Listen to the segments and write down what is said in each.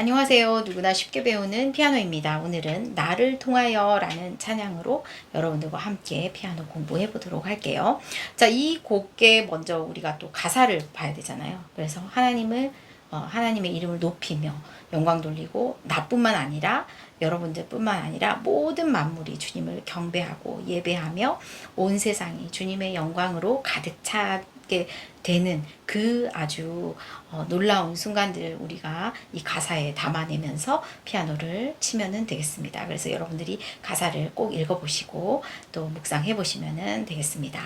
안녕하세요. 누구나 쉽게 배우는 피아노입니다. 오늘은 나를 통하여 라는 찬양으로 여러분들과 함께 피아노 공부해 보도록 할게요. 자, 이 곡에 먼저 우리가 또 가사를 봐야 되잖아요. 그래서 하나님을 어, 하나님의 이름을 높이며 영광 돌리고 나뿐만 아니라 여러분들뿐만 아니라 모든 만물이 주님을 경배하고 예배하며 온 세상이 주님의 영광으로 가득 차 게 되는 그 아주 어, 놀라운 순간들을 우리가 이 가사에 담아내면서 피아노를 치면은 되겠습니다. 그래서 여러분들이 가사를 꼭 읽어보시고 또 묵상해 보시면은 되겠습니다.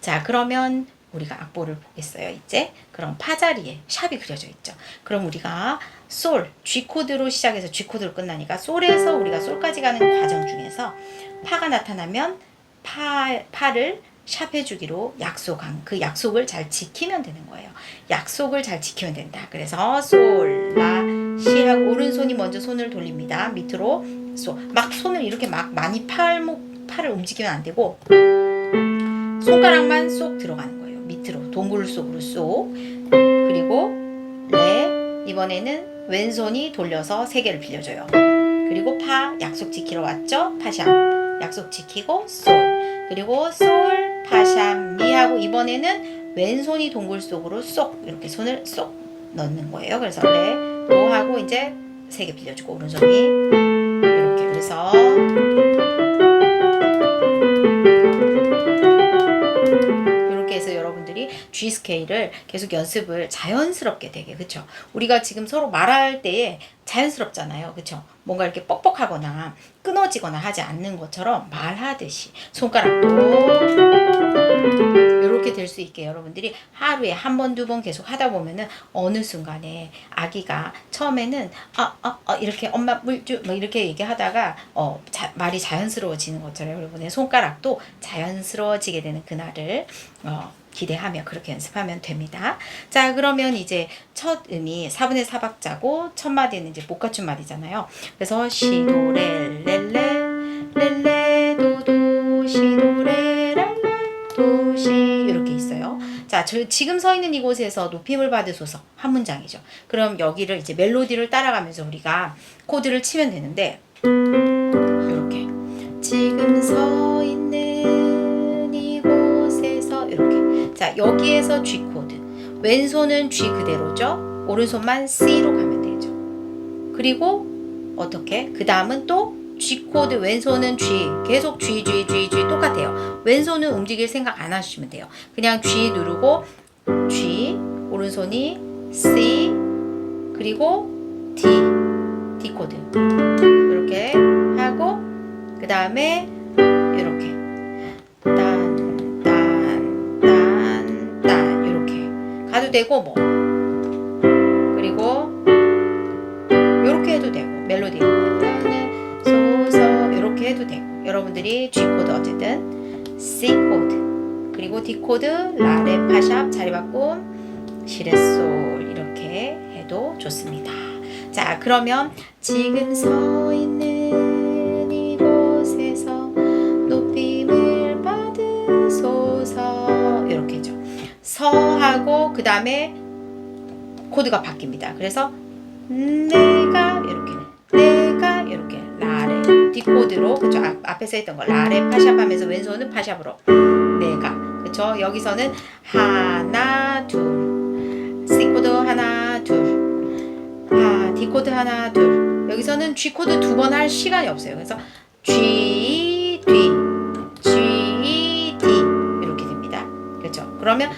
자, 그러면 우리가 악보를 보겠어요. 이제 그럼 파 자리에 샵이 그려져 있죠. 그럼 우리가 솔, G 코드로 시작해서 G 코드로 끝나니까 솔에서 우리가 솔까지 가는 과정 중에서 파가 나타나면 파 파를 샵해 주기로 약속한 그 약속을 잘 지키면 되는 거예요. 약속을 잘 지키면 된다. 그래서 솔, 라, 시 하고 오른손이 먼저 손을 돌립니다. 밑으로 소. 막 손을 이렇게 막 많이 팔목 팔을 움직이면 안 되고 손가락만 쏙 들어가는 거예요. 밑으로 동굴 속으로 쏙. 그리고 레 이번에는 왼손이 돌려서 세 개를 빌려줘요. 그리고 파 약속 지키러 왔죠? 파샵 약속 지키고 솔 그리고 솔 파샵 미 하고 이번에는 왼손이 동굴 속으로 쏙 이렇게 손을 쏙 넣는 거예요. 그래서 레도 하고 이제 세 개 빌려주고 오른손이 이렇게 그래서 G 스케일을 계속 연습을 자연스럽게 되게 그쵸? 우리가 지금 서로 말할 때에 자연스럽잖아요. 그쵸? 뭔가 이렇게 뻑뻑하거나 끊어지거나 하지 않는 것처럼 말하듯이 손가락도 이렇게 될 수 있게 여러분들이 하루에 한 번, 두 번 계속 하다 보면은 어느 순간에 아기가 처음에는 아, 아, 아 이렇게 엄마 물주 뭐 이렇게 얘기하다가 어, 자, 말이 자연스러워지는 것처럼 여러분의 손가락도 자연스러워지게 되는 그날을 어, 기대하며 그렇게 연습하면 됩니다. 자, 그러면 이제 첫 음이 4분의 4박자고 첫 마디는 이제 못 갖춘 말이잖아요. 그래서 시 도 레 레 레 레 레 도 도 시 도 레 랄라 도시 이렇게 있어요. 자, 저 지금 서 있는 이곳에서 높임을 받으소서 한 문장이죠. 그럼 여기를 이제 멜로디를 따라가면서 우리가 코드를 치면 되는데 이렇게 지금 서 있는 자 여기에서 G 코드 왼손은 G 그대로죠. 오른손만 C로 가면 되죠. 그리고 어떻게? 그 다음은 또 G 코드 왼손은 G 계속 G G G G 똑같아요. 왼손은 움직일 생각 안 하시면 돼요. 그냥 G 누르고 G 오른손이 C 그리고 D D 코드 이렇게 하고 그 다음에 되고 뭐 그리고 이렇게 해도 되고 멜로디 이렇게 해도 되고 여러분들이 G 코드 어쨌든 C 코드 그리고 D 코드 라레 파샵 자리 바꿈 시레솔 이렇게 해도 좋습니다. 자 그러면 지금 서 있는. 서하고 그 다음에 코드가 바뀝니다. 그래서 내가 이렇게 내가 이렇게 라레 뒷코드로 그쵸? 앞, 앞에서 했던 거. 라레 파샵 하면서 왼손은 파샵으로. 내가. 그쵸? 여기서는 하나 둘. C 코드 하나 둘. 아, D 코드 하나 둘. 여기서는 G 코드 두 번 할 시간이 없어요. 그래서 G D. G D. 이렇게 됩니다. 그렇죠? 그러면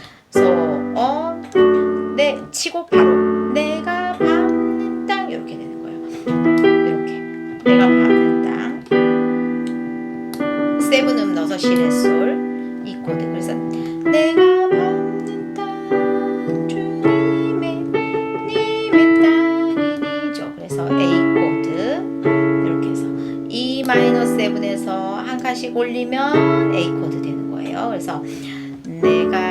치고 바로 내가 밟는 땅 이렇게 되는 거예요. 이렇게 내가 밟는 땅 세븐 음 넣어서 시레솔 이 코드 그래서 내가 밟는 땅 주님의 님의 땅이니죠. 그래서 A 코드 이렇게 해서 E 마이너 세븐에서 한 칸씩 올리면 A 코드 되는 거예요. 그래서 내가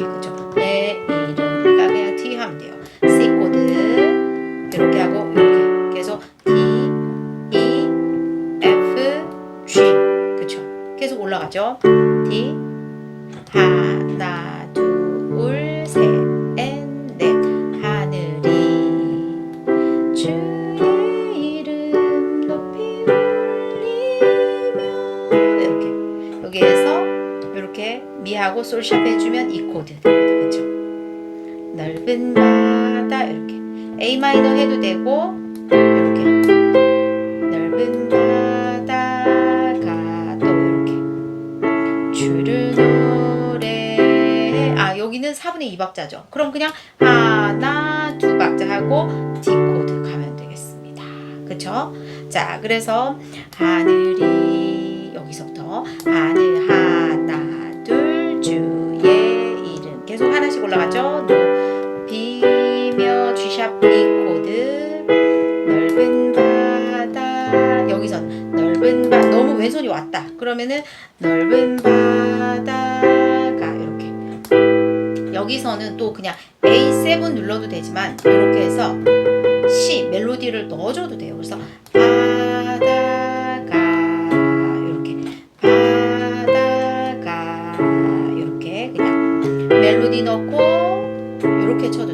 taking. A 마이너 해도 되고 이렇게. 넓은 바다가 또 이렇게. 주를 노래해 아 여기는 4분의 2 박자죠. 그럼 그냥 하나 두 박자 하고 D 코드 가면 되겠습니다. 그쵸? 자 그래서 하늘이 여기서부터 하늘 하나 둘 주의 이름. 계속 하나씩 올라가죠 여기서 넓은 바 너무 왼손이 왔다. 그러면은 넓은 바다가 이렇게. 여기서는 또 그냥 A7 눌러도 되지만 이렇게 해서 C 멜로디를 넣어줘도 돼요. 그래서 바다가 이렇게 바다가 이렇게 그냥 멜로디 넣고 이렇게 쳐도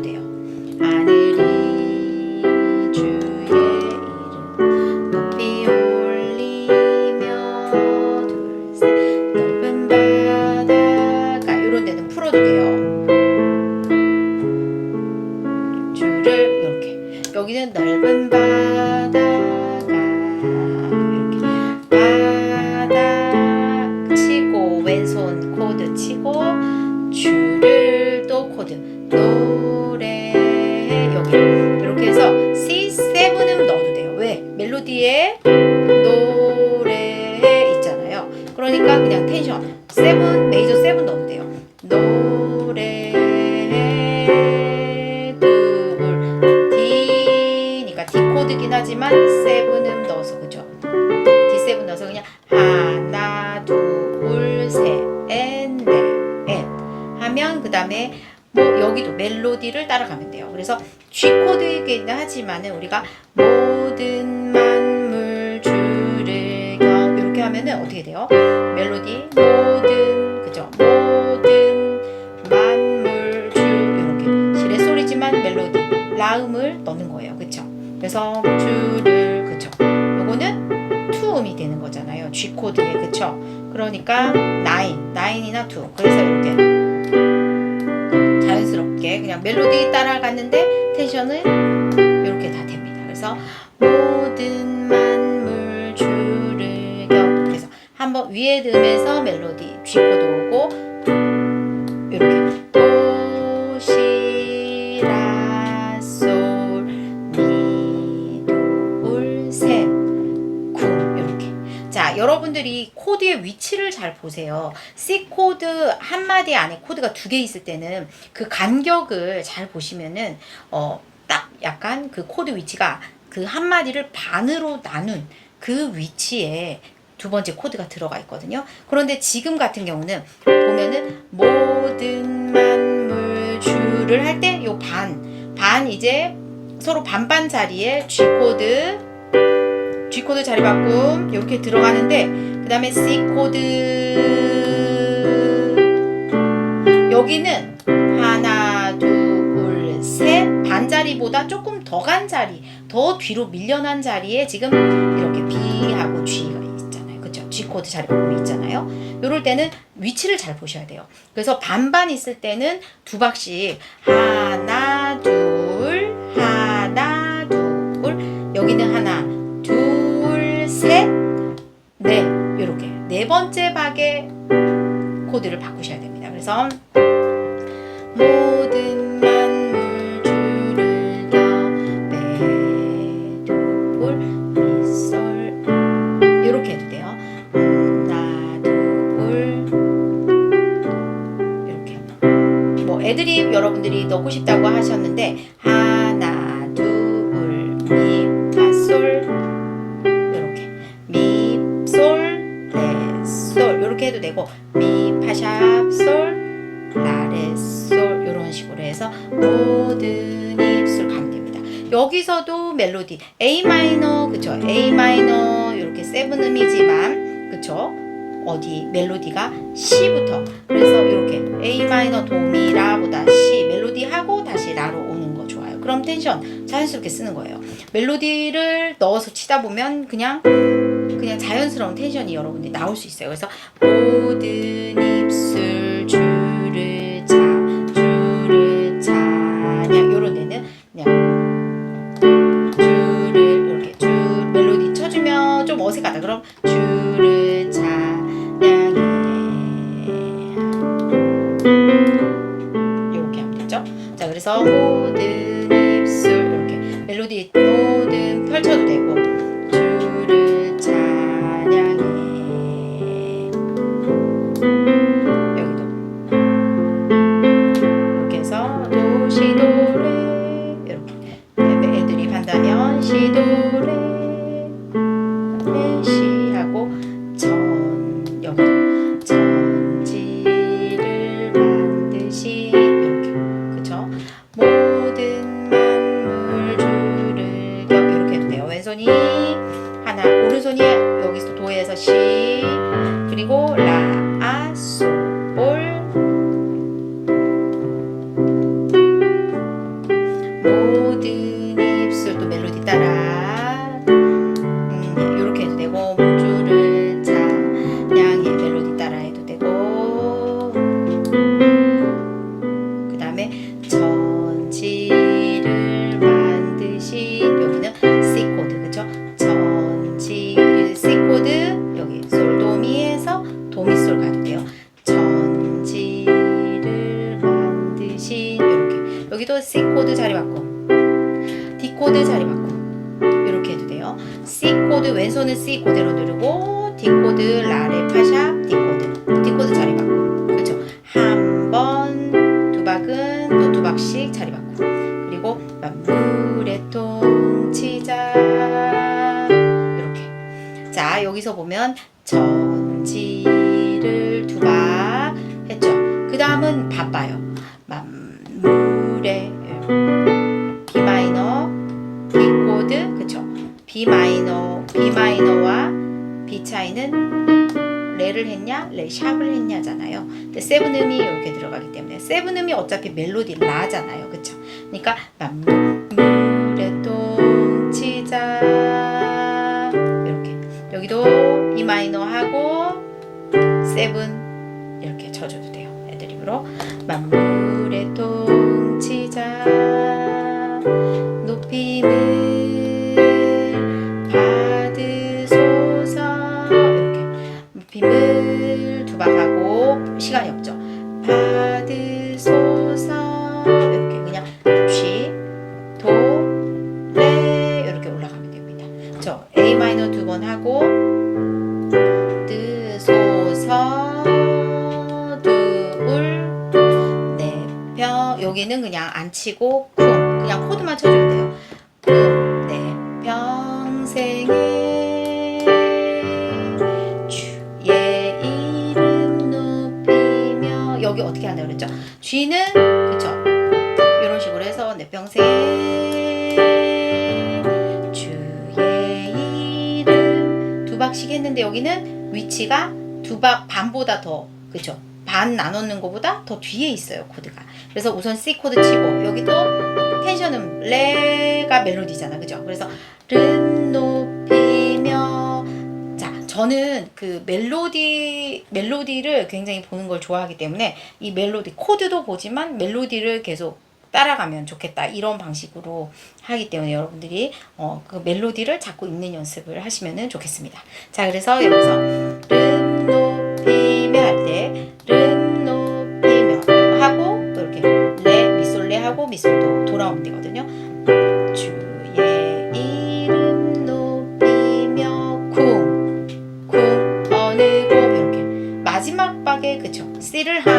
하지만 7음 넣어서 그죠 D7 넣어서 그냥 하나 둘셋넷넷 하면 그 다음에 뭐 여기도 멜로디를 따라가면 돼요. 그래서 G 코드이긴 하지만은 우리가 모든 만물 주를 경 이렇게 하면은 어떻게 돼요? 멜로디 모든 그죠? 모든 만물 주 이렇게 실의 소리지만 멜로디 라음을 넣는 거예요. 그쵸? 그래서 주를 그쵸? 요거는 투음이 되는 거잖아요. G 코드에 그쵸? 그러니까 9, 9이나 2 그래서 이렇게 자연스럽게 그냥 멜로디 따라갔는데 텐션은 이렇게 다 됩니다. 그래서 모든 만물 주를 경 그래서 한번 위에 넣으면서 멜로디 G 코드 오고 자 여러분들이 코드의 위치를 잘 보세요. C 코드 한 마디 안에 코드가 두 개 있을 때는 그 간격을 잘 보시면은 어 딱 약간 그 코드 위치가 그 한 마디를 반으로 나눈 그 위치에 두 번째 코드가 들어가 있거든요. 그런데 지금 같은 경우는 보면은 모든 만물 주를 할 때 요 반, 반 이제 서로 반반 자리에 G 코드, G 코드 자리 바꿈 이렇게 들어가는데 그 다음에 C 코드. 여기는 하나 둘셋. 반자리보다 조금 더 간 자리 더 뒤로 밀려난 자리에 지금 이렇게 B하고 G가 있잖아요. 그쵸? G 코드 자리 바꿈이 있잖아요. 요럴 때는 위치를 잘 보셔야 돼요. 그래서 반반 있을 때는 두 박씩 하나 둘 네 번째 박에 코드를 바꾸셔야 됩니다. 그래서 모든 멜로디 A 마이너 그쵸 A 마이너 이렇게 세븐 음이지만 그쵸? 어디 멜로디가 C부터 그래서 이렇게 A 마이너 도미 라보다 C 멜로디 하고 다시 라로 오는 거 좋아요. 그럼 텐션 자연스럽게 쓰는 거예요. 멜로디를 넣어서 치다 보면 그냥 그냥 자연스러운 텐션이 여러분들이 나올 수 있어요. 그래서 모든 입술 어색하다. 그럼 줄을 찬양해 이렇게 하면 되죠. 자 그래서 자 여기서 보면 전지를 두박 했죠. 그 다음은 바빠요. 만물에 B 마이너 B 코드 그쵸 B 마이너 B 마이너와 B 차이는 레를 했냐 레 샵을 했냐잖아요 근데 세븐 음이 이렇게 들어가기 때문에 세븐 음이 어차피 멜로디 라잖아요 그쵸 그러니까 만물 마이너 하고 세븐 이렇게 쳐줘도 돼요. 애드립으로. 만물에 통치자 높임을 여기는 그냥 안 치고 쿵 그냥 코드만 쳐주면 돼요. 쿵 내 평생에 주의 이름 높이며 여기 어떻게 한다 그랬죠? 쥐는 그쵸? 이런 식으로 해서 내 평생에 주의 이름 두 박씩 했는데 여기는 위치가 두 박 반보다 더 그쵸? 반 나누는 것보다 더 뒤에 있어요 코드가 그래서 우선 C 코드 치고 여기도 텐션은 레가 멜로디잖아 그죠 그래서 른 높이며 자 저는 그 멜로디 멜로디를 굉장히 보는 걸 좋아하기 때문에 이 멜로디 코드도 보지만 멜로디를 계속 따라가면 좋겠다 이런 방식으로 하기 때문에 여러분들이 어, 그 멜로디를 자꾸 읽는 연습을 하시면 좋겠습니다. 자 그래서 여기서 할 때 름 높이며 하고 또 이렇게 레 미솔레 하고 미솔도 돌아오면 되거든요. 주의 이름 높이며 쿵쿵 어느 곳 이렇게 마지막 박에 그쵸 C를 하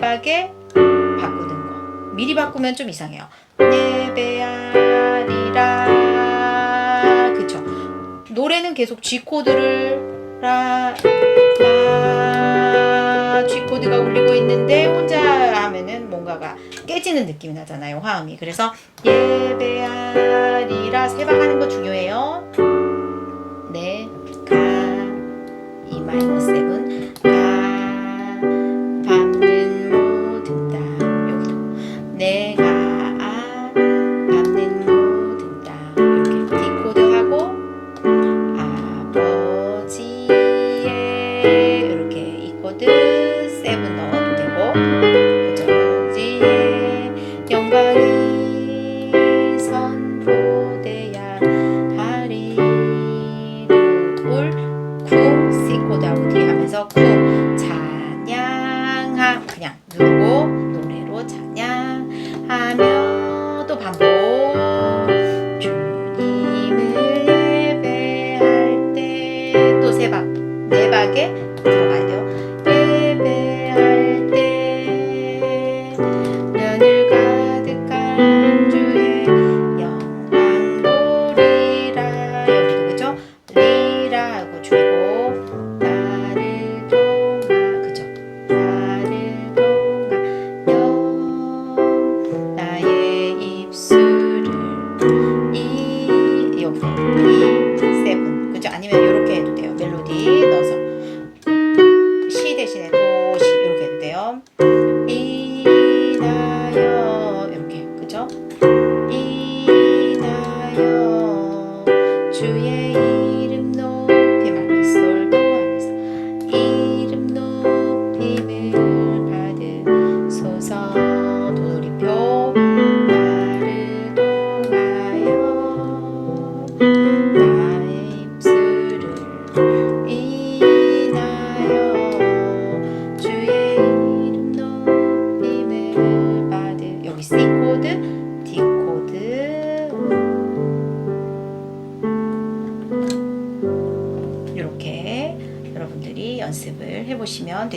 박에 바꾸는 거. 미리 바꾸면 좀 이상해요. 예배하리라. 그쵸? 노래는 계속 G 코드를 라, 라, G 코드가 울리고 있는데 혼자 하면은 뭔가가 깨지는 느낌이 나잖아요. 화음이. 그래서 예배하리라 세박하는 거 중요해요. 네, 가, 이 마이너스 세븐,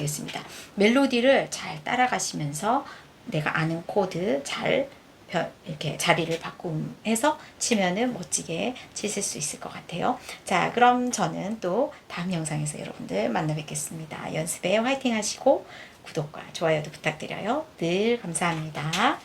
되겠습니다. 멜로디를 잘 따라가시면서 내가 아는 코드 잘 벼- 이렇게 자리를 바꿈해서 치면은 멋지게 치실 수 있을 것 같아요. 자, 그럼 저는 또 다음 영상에서 여러분들 만나 뵙겠습니다. 연습에 화이팅 하시고 구독과 좋아요도 부탁드려요. 늘 감사합니다.